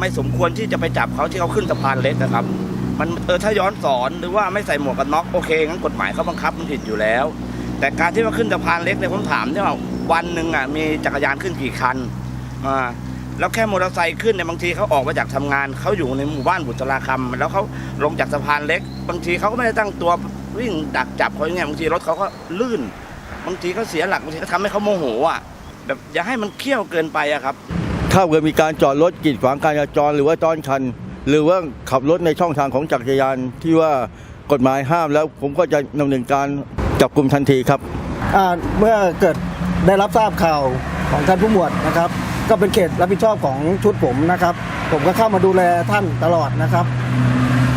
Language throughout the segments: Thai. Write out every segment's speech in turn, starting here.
ไม่สมควรที่จะไปจับเขาที่เขาขึ้นสะพานเล็กนะครับ มันเออถ้าย้อนสอนหรือว่าไม่ใส่หมวกกันน็อกโอเคงั้นกฎหมายเขาบังคับมันผิดอยู่แล้ว แต่การที่ว่าขึ้นสะพานเล็กเนี่ยผมถามเนี่ยว่าวันหนึ่งอะมีจักรยานขึ้นกี่คันอ่าแล้วแค่มอเตอร์ไซค์ขึ้นเนี่ยบางทีเขาออกมาจากทำงานเขาอยู่ในหมู่บ้านบุตราคำแล้วเขาลงจากสะพานเล็ก บางทีเขาก็ไม่ได้ตั้งตัววิ่งดักจับเขาอย่างเงี้ยบางทีรถเขาก็ลื่น บางทีเขาเสียหลักบางทีก็ทำให้เขาโมโหอะแบบอย่าให้มันเคี่ยวเกินไปอะครับ ถ้าเกิดมีการจอดรถกีดขวางการจราจรหรือว่าต้อนคัน หรือว่าขับรถในช่องทางของจักรยานที่ว่ากฎหมายห้ามแล้วผมก็จะดำเนินการจับกลุ่มทันทีครับ อ่าเมื่อเกิดได้รับทราบข่าวของท่านผู้หมวดนะครับ ก็เป็นเขตรับผิดชอบของชุดผมนะครับ ผมก็เข้ามาดูแลท่านตลอดนะครับ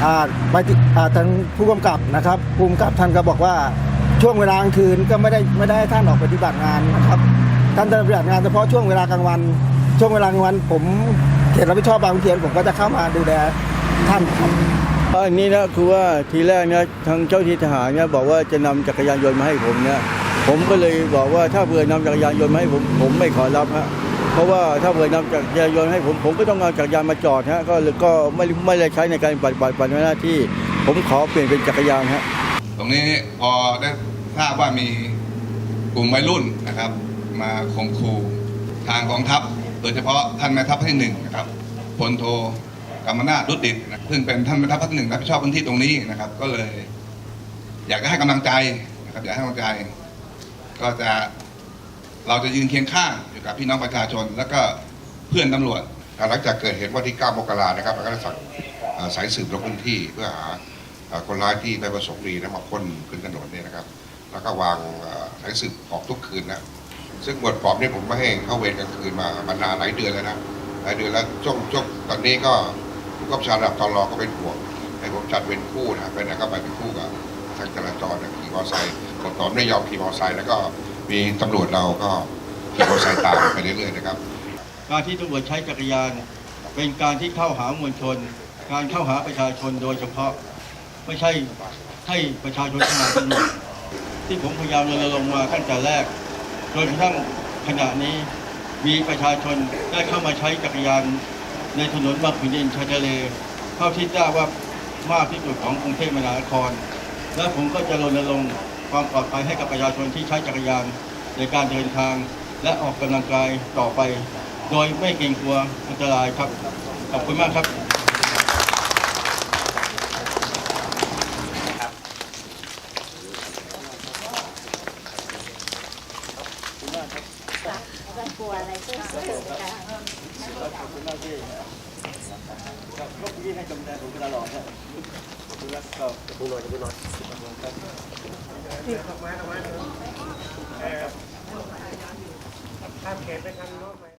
อ่าไปที่อ่าทางผู้กำกับนะครับผู้กำกับท่านก็บอกว่าช่วงเวลากลางคืนก็ไม่ได้ไม่ได้ให้ท่านออกปฏิบัติงานนะครับท่านจะปฏิบัติงานเฉพาะช่วงเวลากลางวัน ช่วงเวลากลางวัน ผมเขตรับผิดชอบบางขุนเทียนผมก็จะเข้ามาดูแลท่านครับอันนี้นะคือว่าทีแรกเนี่ยทางเจ้าที่ทหารเนี่ยบอกว่าจะนำจักรยานยนต์มาให้ผมเนี่ยผมก็เลยบอกว่าถ้าเผื่อนำจักรยานยนต์มาให้ผมผมไม่ขอรับฮะเพราะว่าถ้าเผื่อนำจักรยานยนต์ให้ผมผมก็ต้องเอาจักรยานมาจอดฮะก็เลยก็ไม่ไม่ได้ใช้ในการปฏิบัติปฏิบัติหน้าที่ ผมขอเปลี่ยนเป็นจักรยานฮะตรงนี้พอได้ทราบว่ามีกลุ่มวัยรุ่นนะครับ มาข่มขู่ทางกองทัพ โดยเฉพาะท่านแม่ทัพภาคที่หนึ่งนะครับพลโทกำมนาถรุดดิตนะซึ่งเป็นท่านแม่ทัพภาคที่หนึ่งรับผิดชอบพื้นที่ตรงนี้นะครับ ก็เลย อยากจะให้กำลังใจนะครับ อยากให้กำลังใจ ก็จะเราจะยืนเคียงข้างอยู่กับพี่น้องประชาชน แล้วก็เพื่อนตำรวจหลังจากเกิดเหตุวันที่ 9 มกรานะครับเราก็ได้สั่งสายสืบลงพื้นที่เพื่อหาคนร้ายที่ไปประสงค์ดีนะมาพ่นขึ้นถนนเนี่ยนะครับ แล้วก็วางสายสืบออกทุกคืนนะ ซึ่งบทปอบนี่ผมไม่ให้เข้าเวรกลางคืนมามานานหลายเดือนแล้วนะหลายเดือนแล้วช่วงช่วงตอนนี้ก็ผู้กำกับชาระดับตอนรอก็เป็นห่วงให้ผมจัดเวรคู่นะไปไหนก็ไปเป็นคู่กับทางจราจรนะขี่มอเตอร์ไซค์บทปอบไม่ยอมขี่มอเตอร์ไซค์แล้วก็มีตำรวจเราก็ขี่มอเตอร์ไซค์ตามไปเรื่อยๆนะครับ การที่ตำรวจใช้จักรยาน เป็นการที่เข้าหามวลชน การเข้าหาประชาชนโดยเฉพาะไม่ใช่ให้ประชาชนทำงานตำรวจที่ผมพยายามรณรงค์มาตั้งแต่แรก จนกระทั่งขณะนี้มีประชาชนได้เข้ามาใช้จักรยาน ในถนนบางขุนเทียนชายทะเลเท่าที่ทราบว่ามากที่สุดของกรุงเทพมหานคร และผมก็จะรณรงค์ความปลอดภัยให้กับประชาชนที่ใช้จักรยานในการเดินทางและออกกำลังกายต่อไป โดยไม่เกรงกลัวอันตรายครับขอบคุณมากครับ กลัวอะไรสู้ๆค่ะขอบคุณมากที่ครับก็พี่ให้กำลังใจผมตลอดนะขอบคุณแล้วก็ขอบคุณหน่อยขอบคุณหน่อยขอบคุณครับ